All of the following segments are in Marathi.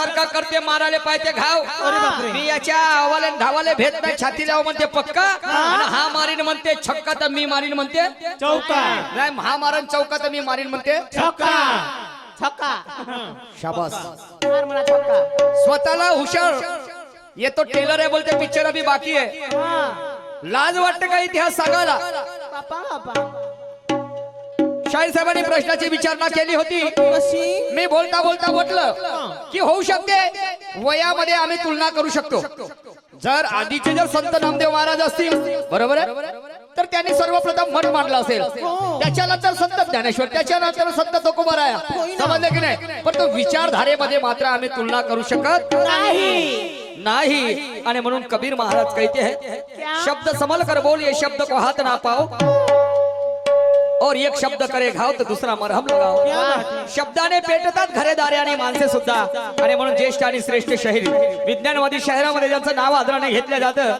सारखा करते मारायला पाहिजे घाव. बापरे. मी याच्या आवाले धावाले भेट नाही छाती लाव म्हणते पक्का? हा? मारीन म्हणते छक्का तर मी मारीन म्हणते. चौका. नाही हा मारण चौका तर मी मारीन म्हणते. छक्का. छक्का. शाबास. स्वतःला हुशार. येतो टेलर आहे बोलते पिक्चर अभी बाकी आहे. हा. लाज वाटते का इतिहास सांगायला? शाहीर साहेबांनी प्रश्नाची विचारणा केली होती. मी बोलता बोलता म्हटलं की होऊ शकते वयामध्ये आम्ही तुलना करू शकतो. जर आधीचे जर संत नामदेव महाराज असतील बरोबर आहे? तर त्यांनी सर्वप्रथम मठ मांडला असेल. त्याच्यानंतर संत ज्ञानेश्वर त्याच्यानंतर संत तुकोबाराया. समजलं की नाही? पण तो विचारधारेमध्ये मात्र आम्ही तुलना करू शकत नाही. नाही. आणि म्हणून कबीर महाराज कहते हैं शब्द समल कर बोल ये शब्द को हाथ ना पाओ. और एक शब्द करे घाव तर दुसरा मरहम लगाओ शब्दाने पेटतात घरेदारे आणि माणसे सुद्धा। आणि म्हणून ज्येष्ठ आणि श्रेष्ठ शहरी। विज्ञानवादी शहरामध्ये ज्यांचं नाव आदराने घेतलं जातं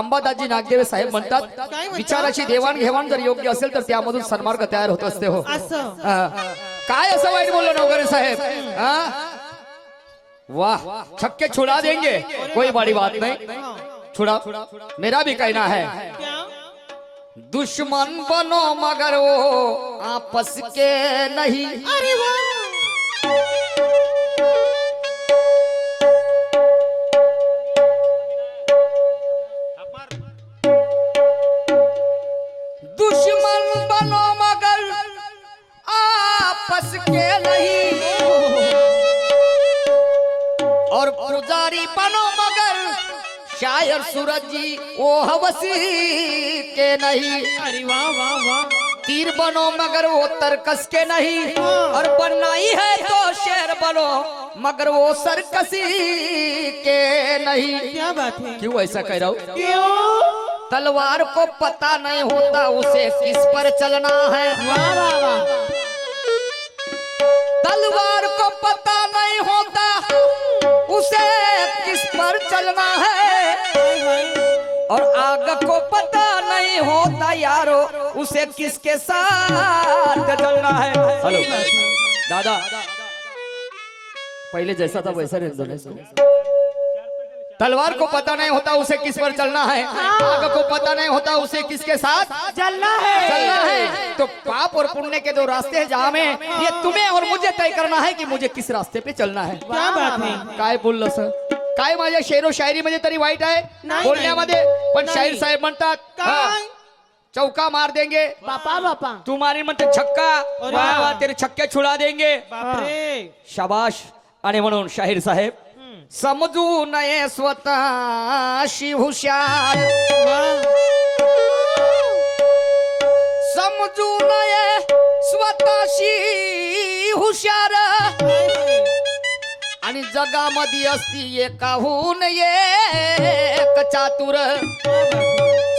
अंबादाजी नागदेवे साहेब म्हणतात विचाराची देवाणघेवाण जर योग्य असेल तर त्यामधून सन्मार्ग तयार होत असते हो. काय असं वाईट बोललो नवगरे साहेब? हा? वाह छक्के छुड़ा देंगे कोई बड़ी बात नहीं। छुड़ा मेरा भी कहना है। दुश्मन बनो मगर वो आपस के नहीं। अरे वाह। सूरज जी वो हवसी के नहीं। अरे वाह वाह वाह। तीर बनो मगर वो तरकस के नहीं। और बनना ही है तो शेर बनो मगर वो सरकसी के नहीं। क्या बात है? क्यों ऐसा कह रहा हूँ? क्यों? तलवार को पता नहीं होता उसे किस पर चलना है। वाह वाह वाह। तलवार को पता नहीं होता उसे किस पर चलना है? और आग को पता नहीं होता यारो, उसे किसके साथ चलना है? हेलो। दादा, पहले जैसा था वैसा रहने दो तलवार को पता नहीं होता उसे किस पर चलना है। आग को पता नहीं होता उसे किसके साथ चलना है। चलना है। तो पाप और पुण्य के दो रास्ते हैं जहाँ में ये तुम्हें और मुझे तय करना है कि मुझे किस रास्ते पे चलना है। क्या बात है? काय बोललं सर? काय माझ्या शेरो शायरीमध्ये तरी वाईट आहे? नाही, बोलण्यामध्ये पण. शाहीर साहेब म्हणतात काय? चौका मार देंगे. बापा बापा. तू मारी म्हणते छक्का. वाह, वाह, तेरे छक्के छुडा देंगे. शाबाश. आणि म्हणून शाहीर साहेब समजू नये स्वतःशी हुशार समजू नये स्वतःशी हुशार आणि जगामध्ये असती एकाहून एक चातुर.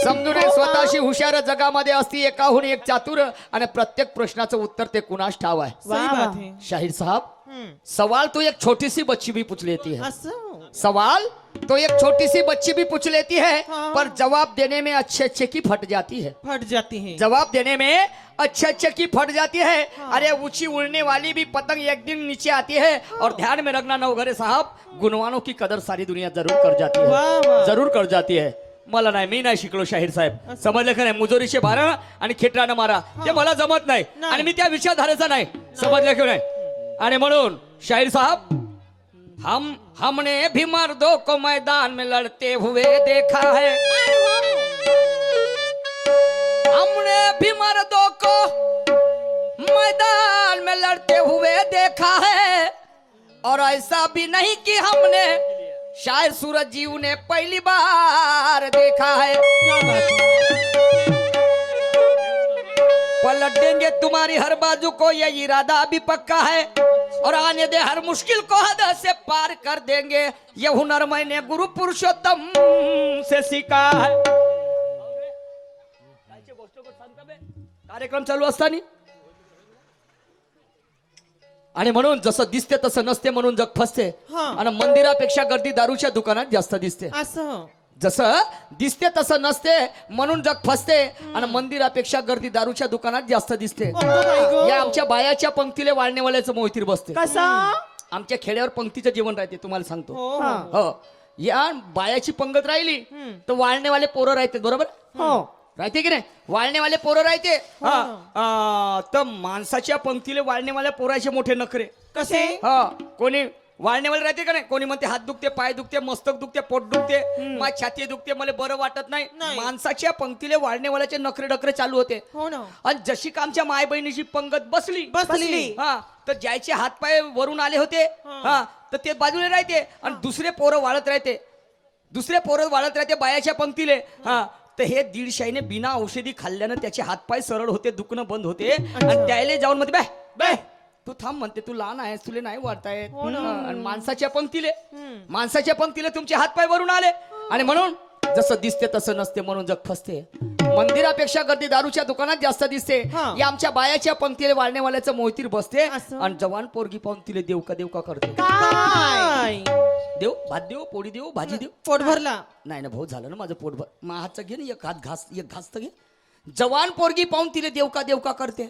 समजू नये स्वतःशी हुशार जगामध्ये असती एकाहून एक चातुर. आणि प्रत्येक प्रश्नाचं उत्तर ते कुणास ठाव आहे? सही बात है शाहीर साहब सवाल तो एक छोटी सी बच्ची भी पूछ लेती है असं? सवाल? तो एक छोटी सी बच्ची भी पूछ लेती है हाँ। पर जवाब देने में अच्छे अच्छे की फट जाती है। फट जाती है। जवाब देने में अच्छे अच्छे की फट जाती है। अरे ऊंची उड़ने वाली भी पतंग एक दिन नीचे आती है और ध्यान में रखना नवघरे साहब गुणवानों की कदर सारी दुनिया जरूर कर जाती है. जरूर कर जाती है। मला नाही मी नाही शिकलो शाहीर साहेब। समजलं का नाही मुजोरीचे बारा आणि खेटरानं मारा। ते मला जमत नाही नाही. आणि मी त्या विचारधारेचा नाही। समजलं की नाही। आणि म्हणून शाहीर साहब हम हमने भी मर्दों को मैदान में लड़ते हुए देखा है। हमने भी मर्दों को मैदान में लड़ते हुए देखा है। और ऐसा भी नहीं कि हमने शायद सूरज जी उन्हें पहली बार देखा है। क्या बात पलट देंगे तुम्हारी हर बाजू को यह इरादा भी पक्का है। और आने दे हर मुश्किल को हद से पार कर देंगे। ये हुनर मैंने गुरु पुरुषोत्तम से सीखा है। कार्यक्रम चालू असताना आणि म्हणून जसं दिसते तसं नसते म्हणून जग फसते. हा. आणि मंदिरापेक्षा गर्दी दारूच्या दुकानात जास्त दिसते. असं जसं दिसते तसं नसते म्हणून जग फसते आणि मंदिरापेक्षा गर्दी दारूच्या दुकानात जास्त दिसते. गं. या आमच्या बायाच्या पंक्तीले वाळणेवाल्याचं मोहितीर बसते. कसा? आमच्या खेड्यावर पंक्तीचं जेवण राहते तुम्हाला सांगतो. हो हा. हो. या बायाची पंगत राहिली. तर वाळणेवाले पोरं राहते बरोबर? हो. राहते की नाही? वाळणेवाले पोरं राहते. तर माणसाच्या पंक्तीले वाळणेवाल्या पोराचे मोठे नखरे. कसे? हा कोणी वाळणेवाले राहते का नाही? कोणी म्हणते हात दुखते पाय दुखते मस्तक दुखते पोट दुखते माझी छाती दुखते मला बरं वाटत नाही. माणसाच्या पंक्तीले वाळणेवाल्याचे नखरे डखरे चालू होते. हो ना. आणि जशी का आमच्या माय बहिणीची पंगत बसली बसली. हा तर ज्याचे हातपाय वरून आले होते हा. तर ते बाजूला राहते आणि दुसरे पोरं वाळत राहते. दुसरे पोरं वाळत राहते बायाच्या पंक्तीले. हा. तर हे दीडशाईने बिना औषधी खाल्ल्यानं त्याचे हातपाय सरळ होते दुखणं बंद होते. आणि त्याला जाऊन मध्ये बाय बाय तू थांब म्हणते तू लहान आहेस तुले नाही वाढतायत. हो ना. हा, आणि माणसाच्या पंक्तीले. हम्म. माणसाच्या पंक्तीला तुमचे हातपाय वरून आले. आणि म्हणून जसं दिसते तसं नसते म्हणून जग फसते. मंदिरापेक्षा गर्दी दारूच्या दुकानात जास्त दिसते. हा. या आमच्या बायाच्या पंक्तीला वाढण्यावाल्याचं मोहतीर बसते असं? आणि जवान पोरगी पाहून तिले देव का देव का करते. काय? देव भात देव पोळी देव भाजी देव. पोट भरला नाही ना भाऊ झालं ना माझं पोट भर मग हातचं घे ना एक हात घास एक घास तर घे. जवान पोरगी पाहून तिले देव का देव का करते.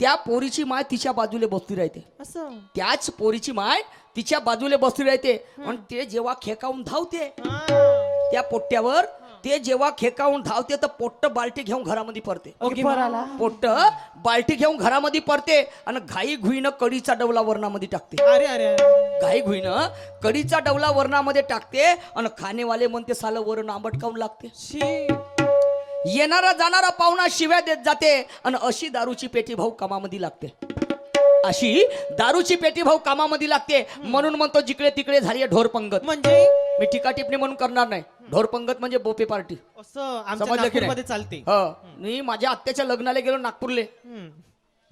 त्या पोरीची माय तिच्या बाजूला बसली राहते. असं? त्याच पोरीची माय तिच्या बाजूला बसली राहते. आणि ते जेव्हा खेकावून धावते हा. त्या पोट्ट्यावर ते जेव्हा खेकावून धावते तर पोट्ट बाल्टी घेऊन घरामध्ये पडते. ओके पराला. पोट्ट बाल्टी घेऊन घरामध्ये पडते आणि घाई घुईनं कडीचा डवला वरणामध्ये टाकते. अरे अरे. घाई घुईनं कडीचा डवला वरणामध्ये टाकते आणि खाणेवाले म्हणते सालं वरण आंबट काऊन लागते? शी. येणारा जाणारा पाहुणा शिव्या देत जाते आणि अशी दारूची पेटी भाऊ कामामध्ये लागते. अशी दारूची पेटी भाऊ कामामध्ये लागते. म्हणून म्हणतो जिकडे तिकडे झाली ढोर पंगत. म्हणजे? मी टीका टिप्पणी म्हणून करणार नाही. ढोर पंगत म्हणजे बोपे पार्टी. असं आमच्या समजलं की नाही? नागपूरमध्ये चालते. हो. मी माझ्या आत्याच्या लग्नाला गेलो नागपूरले. हम्म.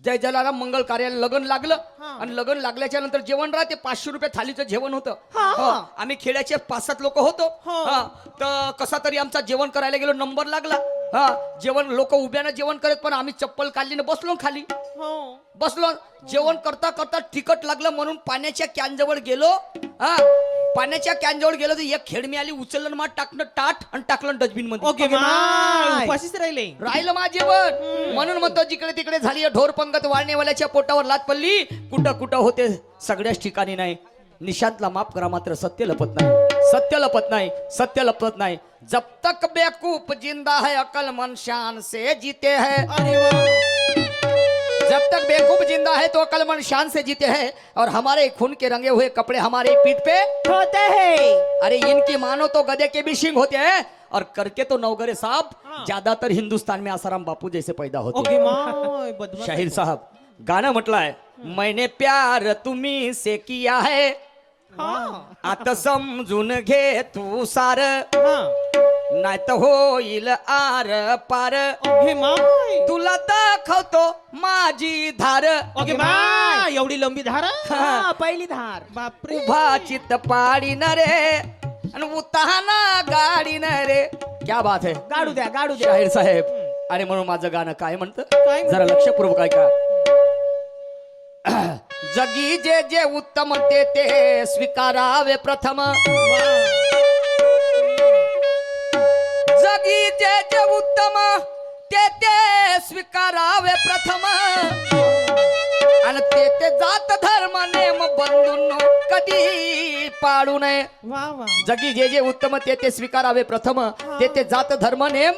जय जलाराम मंगल कार्यालय लग्न लागलं हा. आणि लग्न लागल्याच्या नंतर जेवण राहते. पाचशे रुपये थालीचं जेवण होतं. हो, आम्ही खेड्याचे पाच सात लोक होतो. हो. हा, तर कसा तरी आमचा जेवण करायला गेलो नंबर लागला. हा जेवण लोक उभ्यानं जेवण करत पण आम्ही चप्पल काढली ना बसलो खाली. हो. बसलो जेवण करता करता तिकट लागलं म्हणून पाण्याच्या कॅन जवळ गेलो हा. पाण्याच्या कॅन जवळ गेलो तर एक खेडमी आली उचललं मा टाकणं टाट आणि टाकलं डस्टबिनमध्ये ओके माय उपाशीच राहिले. राहिलं माझे जेवण. म्हणून म्हणतो जिकडे तिकडे झाली ढोर पंगत वाळणेवाल्याच्या पोटावर लात पडली. कुठं कुठं होते सगळ्याच ठिकाणी नाही. निशांतला माफ करा मात्र सत्य लपत नाही. सत्य लपत नाही सत्य लपत नाही. जब तक बेकूफ जिंदा है अकल मन शान से जीते है। जब तक बेवकूफ जिंदा है तो अकल मन शान से जीते हैं। और हमारे खून के रंगे हुए कपड़े हमारे पीठ पे होते हैं। अरे इनकी मानो तो गधे के भी सिंग होते हैं। और करके तो नवगरे साहब हाँ। ज्यादातर हिंदुस्तान में आसाराम बापू जैसे पैदा होते हैं। शाहीर साहब गाणं म्हटलं आहे मैंने प्यार तुम्ही से किया हा। आता समजून घे तू सार. हा. नाही तर होईल आर पार. तुला दाखवतो माझी धार. ओके माय. एवढी लंबी धारा? हा, पहिली धार. बापरे. उभा चित्त पाडी न रे आणि उताना गाडी न रे. क्या बात है. गाडू द्या गाडू द्या. शाहीर साहेब आणि म्हणून माझं गाणं काय म्हणतं? काय म्हणतं? जरा लक्षपूर्वक ऐका. जगी जे जे उत्तम ते ते स्वीकारावे प्रथम. जगी जे जे उत्तम ते ते स्वीकारावे प्रथम. आणि ते ते जात धर्म नेम बंधून कधी पाडू नये. जगी जे जे उत्तम ते ते स्वीकारावे प्रथम. ते ते जात धर्म नेम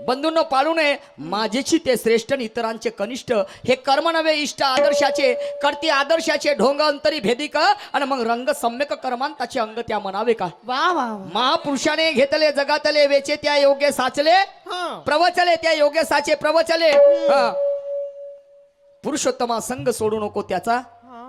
बंधूंनो पाळू नये. माझेची ते श्रेष्ठ आणि इतरांचे कनिष्ठ हे कर्म नवे इष्ट आदर्शाचे. करते आदर्शाचे ढोंग अंतरी भेदिक आणि मग रंग सम्यक कर्मांताचे अंग त्या म्हणावे का? वा वा. महापुरुषाने घेतले जगातले वेचे त्या योग्य साचले. हा. प्रवचले त्या योग्य साचे प्रवचले. हा. पुरुषोत्तमा संघ सोडू नको त्याचा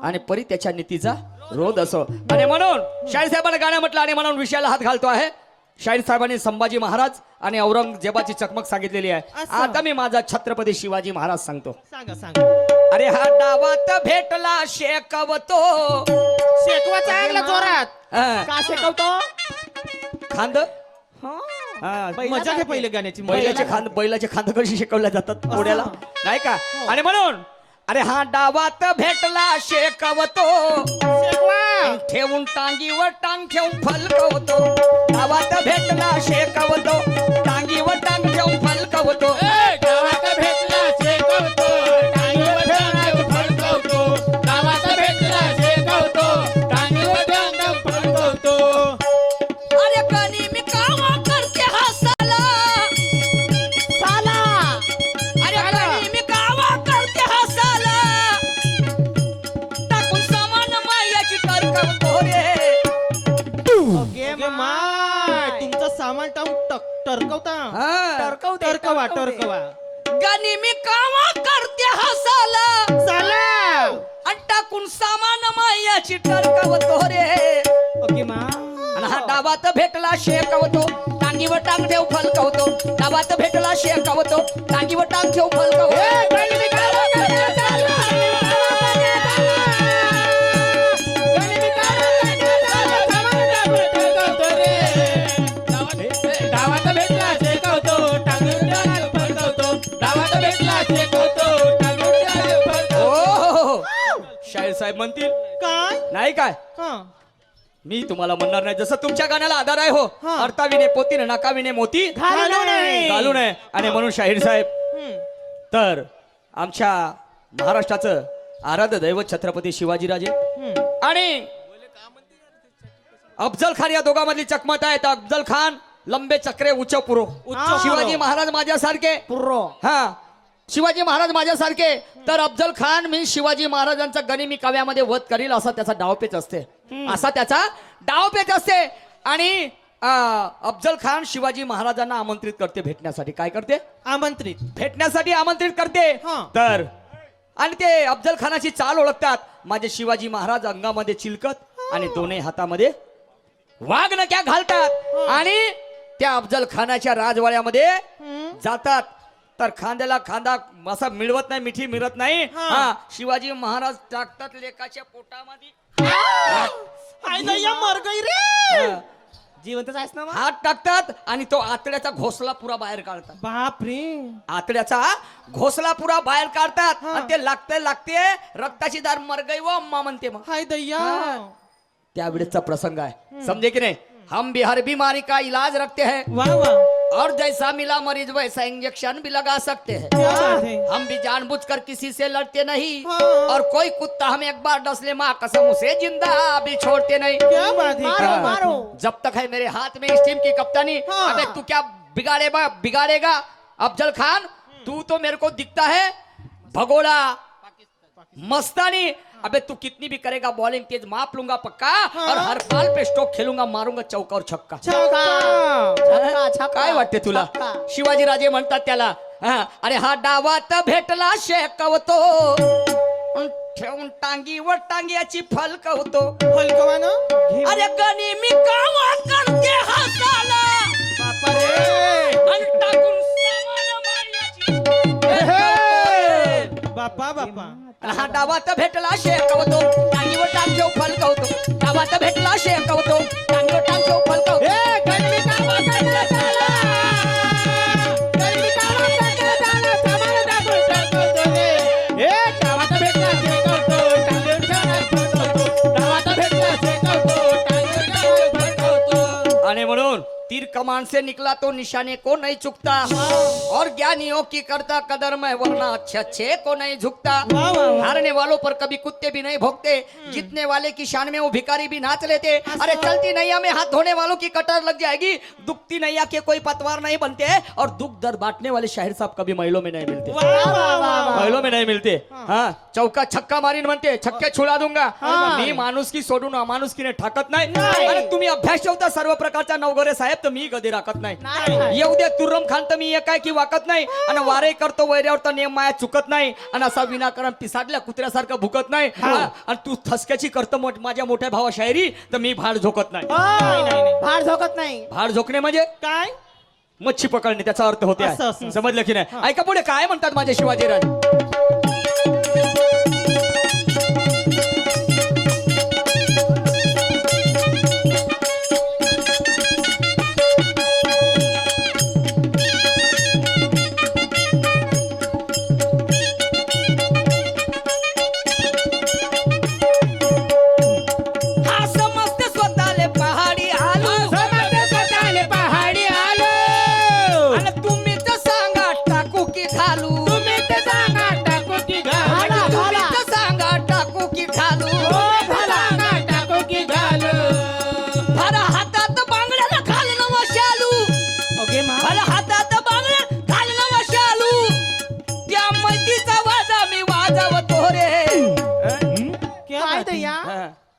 आणि परी त्याच्या नीतीचा रोध असो. आणि म्हणून शाहीर साहेबांनी गाणं म्हटलं आणि म्हणून विषयाला हात घालतो आहे. शाहीर साहेबांनी संभाजी महाराज आणि औरंगजेबाची चकमक सांगितलेली आहे. असं. आता मी माझा छत्रपती शिवाजी महाराज सांगतो. सांगा सांगा. अरे हा डावात भेटला शेकवतो. जोरात? हा, का शिकवतो? खांद. हा. हा, मजा घे पहिले गाण्याची बैलाचे खांद बैलाचे खांद कशी शिकवल्या जातात पुण्याला नाही का? आणि म्हणून अरे हा डावात भेटला शेकवतो. शेकवा. ठेवून टांगीवर टांग ठेवून फलकवतो. गावात भेटला शेकवतो टांगीवर टांग ठेवून फलकवतो. टरकवते, टरकवा गाणी मी कामा करते हसाला. चला आणि टाकून सामान मायाची टरकावतो रे ओके मा. हा डाबात भेटला शेकवतो टांगीवर टांग ठेव फलकवतो डाबात भेटला शेकवतो टांगीवर टांग ठेव फलकवतो शाहीर साहेब म्हणतील काय? नाही काय? हा. मी तुम्हाला म्हणणार नाही. जसं तुमच्या गाण्याला आधार आहे हो हा. अर्थाविने पोतीने नकाविने मोती घालू नये. आणि म्हणून शाहीर साहेब. तर आमच्या महाराष्ट्राचं आराध्य दैवत छत्रपती शिवाजीराजे. आणि अफजल खान या दोघांमधली चकमत आहे तर अफजल खान लंबे चक्रे उच्च पुरो. उच्च शिवाजी पुरो. महाराज माझ्यासारखे. पुर्रो हा. शिवाजी महाराज माझ्यासारखे. तर अफजल खान मी शिवाजी महाराजांचा गणी मी काव्यामध्ये वध करील असा त्याचा डावपेच असते. असा त्याचा डावपेच असते. आणि अफजल खान शिवाजी महाराजांना आमंत्रित करते भेटण्यासाठी. काय करते? आमंत्रित. भेटण्यासाठी आमंत्रित करते. तर आणि ते अफजल खानाची चाल ओळखतात. माझे शिवाजी महाराज अंगामध्ये चिलकत आणि दोन्ही हातामध्ये वाघ नक्या घालतात. आणि त्या अफजल खानाच्या राजवाड्यामध्ये जातात. तर खांद्याला खांदा असा मिळवत नाही मिठी मिळत नाही. हा. हा शिवाजी महाराज टाकतात लेकाच्या पोटामध्ये. आई दैया मर गई रे! हा. जिवंतच आहेस ना मग? हात टाकतात आणि तो आतड्याचा घोसला पुरा बाहेर काढतात. बाप रे! आतड्याचा घोसला पुरा बाहेर काढतात. हा. आणि ते लागते लागते रक्ताची दार मरगई व अम्मा म्हणते मग. हाय दैया! हा. त्यावेळेसचा प्रसंग आहे. समजे की नाही? हम भी हर बीमारी का इलाज रखते हैं. वा वा. और जैसा मिला मरीज़ वैसा इंजेक्शन भी लगा सकते हैं। है। हम भी जानबूझकर किसी से लड़ते नहीं। हाँ। और कोई कुत्ता हमें एक बार डस ले माँ कसम उसे ज़िंदा भी छोड़ते नहीं। क्या बात है? मारो, मारो। जब तक है मेरे हाथ में इस टीम की कप्तानी हाँ। अबे तू क्या बिगाड़ेगा बिगाड़ेगा? अफजल खान तू तो मेरे को दिखता है। भगोड़ा मस्तानी अबे तू कितनी भी करेगा बॉलिंग तेज माप लूंगा पक्का। और हर बॉल पे स्ट्रोक खेलूंगा मारूंगा चौका और छक्का. काय वाटते तुला. शिवाजी राजे म्हणतात त्याला हा, अरे हा डावात भेटला शेकवतो ठेवून टांगीवर टांग्याची फलकवतो फलकवा ना? घे. अरे गणी मी कामा करते हसाला आणि टाकून बापा बापा. हा डावात भेटला शेकवतो टांगीवर टांगेव फलकवतो डावात भेटला शेकवतो कमान से निकला तो निशाने को नहीं चुकता। और ज्ञानियों की करता कदर में वरना अच्छे अच्छे को नहीं झुकता। हारने वालों पर कभी कुत्ते भी नहीं भोगते जीतने वाले की शान में वो भिखारी भी नाच लेते। अरे चलती नैया में हाथ धोने वालों की कटर लग जाएगी। दुखती नैया के कोई पतवार नहीं बनते और दुख दर्द बांटने वाले शाहिर साहब कभी महिलों में नहीं मिलते. महिलों में नहीं मिलते। हाँ। चौका छक्का मारीन बनते। छक्के छुडा दूँगा। हा. मी माणूस की सोडून की ठाकत नाही। तुम्ही अभ्यास ठेवता सर्व प्रकारचा नवगरे साहेब तर मी कधी राखत नाही. येऊ दे तुर्रम खान तर मी काय की वाकत नाही. आणि वारे करतो वैऱ्यावर तर नेम माया चुकत नाही. आणि असा विनाकारण पिसाडल्या कुत्र्यासारखं भुकत नाही. हा, आणि तू थसक्याची करतो मोठ- माझ्या मोठ्या भावा शायरी तर मी भाड झोकत नाही. नाही, नाही, नाही. भार झोकत नाही. भाड झोकणे म्हणजे? काय? मच्छी पकडणे त्याचा अर्थ होते. समजलं की नाही? ऐका पुढे काय म्हणतात माझे शिवाजी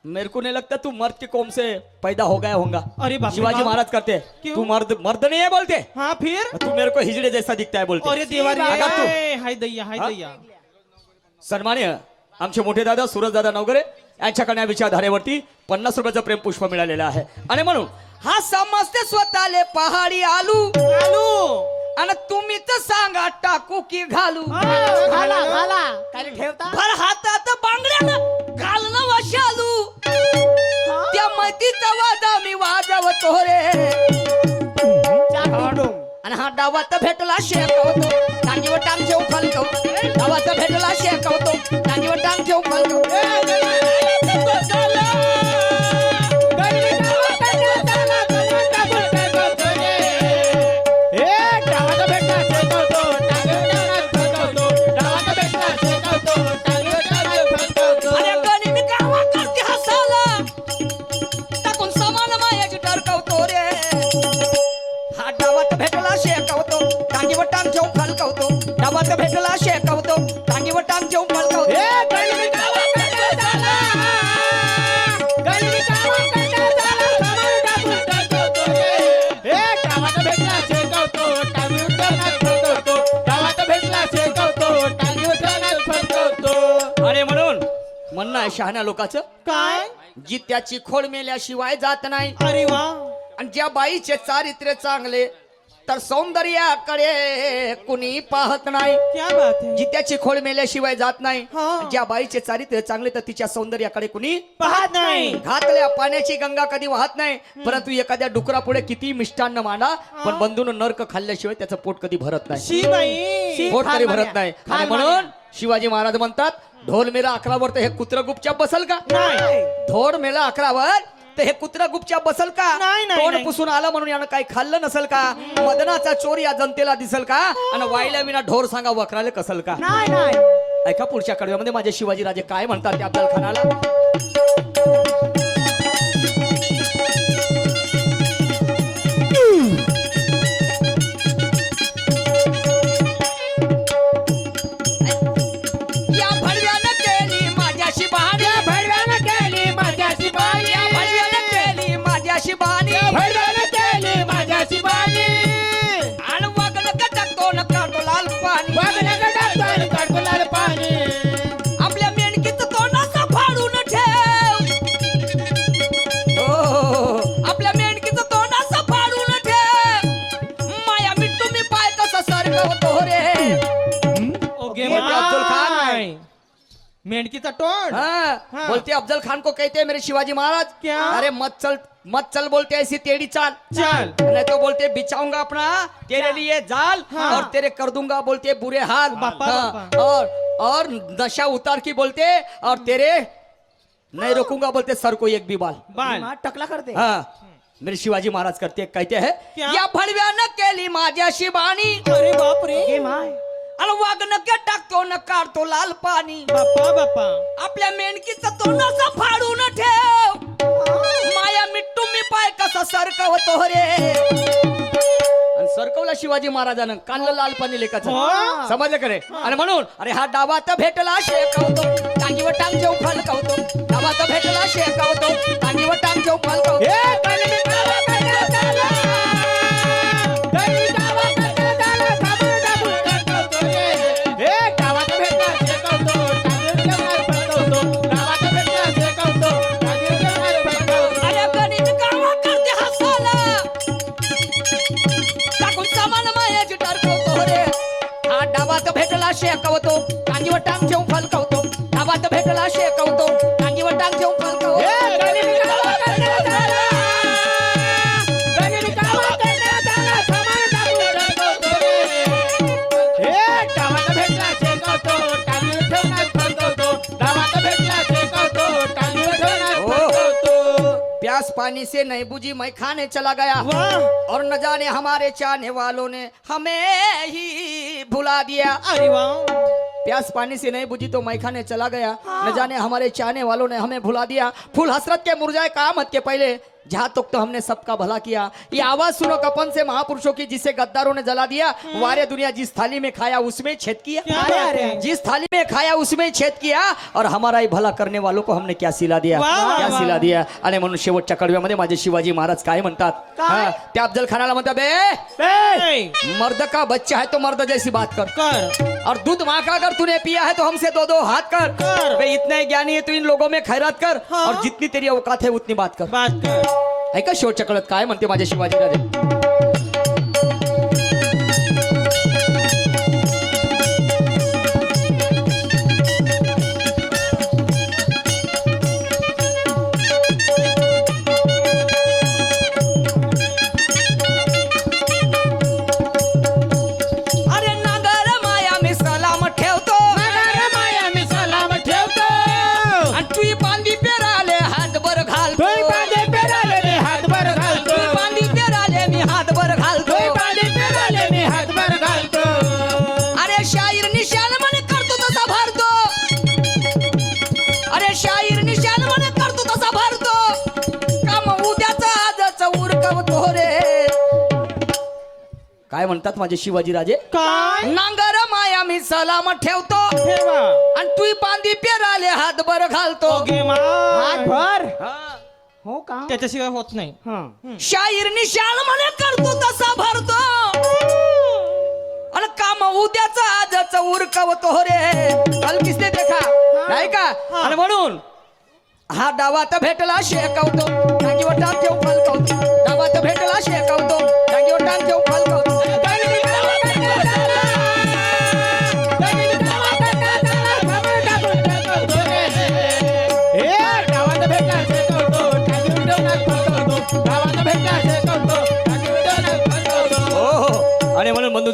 मेरे को नहीं लगता तू मर्द के कौम से पैदा हो गया होगा। अरे बाप रे शिवाजी बाप। महाराज करते क्यों? तू मर्द मर्द नहीं है बोलते? हाँ फिर? तू मेरे को हिजड़े जैसा दिखता है बोलते। अरे देवा रे अगर तू हाय दैया हाय हा? दैया। सन्मान्य आमचे मोठे दादा सूरज दादा नवगरे यांच्याकडे या विचारधारेवरती पन्नास रुपयाचं प्रेम पुष्प मिळालेलं आहे. आणि म्हणून हा समजते स्वतःले पहाडी आलू. आलू! आणि तुम्ही तर सांगा टाकू की घालू घाला घाला काय ठेवता भर हातात बांगड्यानं घालणं वशालू त्या माहितीचा वादा मी वाजवतो रे आणि हा डावात भेटला शेकवतो टांगीवर टांग ठेवून फलकवतो डावात भेटला शेकवतो टांगीवर टांग ठेवून फलकवतो शहाण्या लोकांचं? काय? जी त्याची खोड मेल्याशिवाय जात नाही. अरे वा. आणि ज्या बाईचे चारित्र्य चांगले तर सौंदर्याकडे कुणी पाहत नाही. क्या बात है. जी त्याची खोड मेल्याशिवाय जात नाही. हा. ज्या बाईचे चारित्र्य चांगले तर तिच्या सौंदर्याकडे कुणी पाहत नाही. घातल्या पाण्याची गंगा कधी वाहत नाही. परंतु एखाद्या डुकरा पुढे किती मिष्टान्न मांडा पण बंधून नर्क खाल्ल्याशिवाय त्याचं पोट कधी भरत नाही. शी बाई पोट कधी भरत नाही. आणि म्हणून शिवाजी महाराज म्हणतात ढोल मेला अकरावर तर हे कुत्र गुपचाप बसल का? नाही. ढोल मेला अकरावर तर हे कुत्रा गुपचाप बसल का? नाही, नाही, तोंड नाही. पुसून आलं म्हणून यानं काही खाल्लं नसल का? मदनाचा चोर या जनतेला दिसल का? आणि वाईला विना ढोर सांगा वक्राले कसल का? नाही नाही. ऐका पुढच्या कडव्यामध्ये माझे शिवाजी राजे काय म्हणतात त्या अफजल खानाला मेंढकीचा हाँ, हाँ। बोलते अफजल खान को कहते हैं मेरे शिवाजी महाराज. क्या? अरे मत चल मत चल बोलते ऐसी टेढ़ी चाल. चल. नहीं तो बोलते बिछाऊंगा अपना तेरे लिए जाल हाँ। और तेरे कर दूंगा बोलते बुरे हाल. बापा, हाँ, बापा। और और नशा उतार की बोलते और तेरे नहीं रोकूंगा बोलते सर को एक भी बाल. बाल. टकला करते. हाँ. मेरे शिवाजी महाराज करते कहते हैं? या भडव्यानं केली माझ्याशी बाणी. अरे बाप रे. हे. माय आणि वागणं क्या टाकतो न काढतो लाल पाणी. बाप्पा बाप्पा. आपल्या मेणकीचं तोंड असं फाडून ठेव. माया मिट्टू मी पाय कसा सरकवतो रे. आणि सरकवला शिवाजी महाराजानं काढलं लाल पाणी लेखाचं. समजलं का रे? आणि म्हणून अरे हा डावात भेटला शेकवतो. टांगीवर टांग ठेव फलकवतो. डावात भेटला शेकवतो. टांगीवर टांग ठेव फलकवतो. भेटला शेकवतो टांगीवर टांग ठेवून फलकवतो. डावात भेटला शेकवतो टांगीवर टांग ठेवून प्यास पानी से नहीं बुझी मैं खाने चला गया। और न जाने हमारे चाहने वालों ने हमें ही भुला दिया अरे वाह प्यास पानी से नहीं बुझी तो मैखाने चला गया। न जाने हमारे चाहने वालों ने हमें भुला दिया। फूल हसरत के मुरझाए कामत के पहले जहाँ तक तो हमने सबका भला किया। ये आवाज सुनो कपन से महापुरुषों की जिसे गद्दारों ने जला दिया वारे दुनिया जिस थाली में खाया उसमें छेद किया? जिस थाली में खाया उसमें छेद किया और हमारा ही भला करने वालों को हमने क्या सिला दिया? क्या. सिला दिया? आणि म्हणून शेवटच्या कडव्यामध्ये माझे शिवाजी महाराज काय म्हणतात? हा, त्या अफजल खानाला म्हणतात बे मर्द का बच्चा है तो मर्द जैसी बात कर। कर। और दूध माँ का अगर तूने पिया है तो हमसे दो दो हाथ कर। कर। वे इतने ज्ञानी है तू इन लोगों में खैरात कर। हाँ। और जितनी तेरी औकात है उतनी बात कर। बात कर। शोर चक्रत का है? मंत्री माझे शिवाजी राजे। म्हणतात माझे शिवाजी राजे? काय? नांगर माया मी सलाम ठेवतो. ठेवा आणि तू बांधी पेराले हातभर घालतो. ओके मा. हात भर हो का? त्याच्याशिवाय होत नाही. हं. शाहीर निशान म्हणे करतो तसा भरतो. आणि काम उद्याचा आजच उरकवतो रे. कल किसने देखा. नाही का? आणि म्हणून हा डावात भेटला शेकवतो. टाकीवर टाक ठेव फलकवतो डावात भेटला शेकवतो. टाकीवर टाक ठेव फलकवतो फलकवतो गावात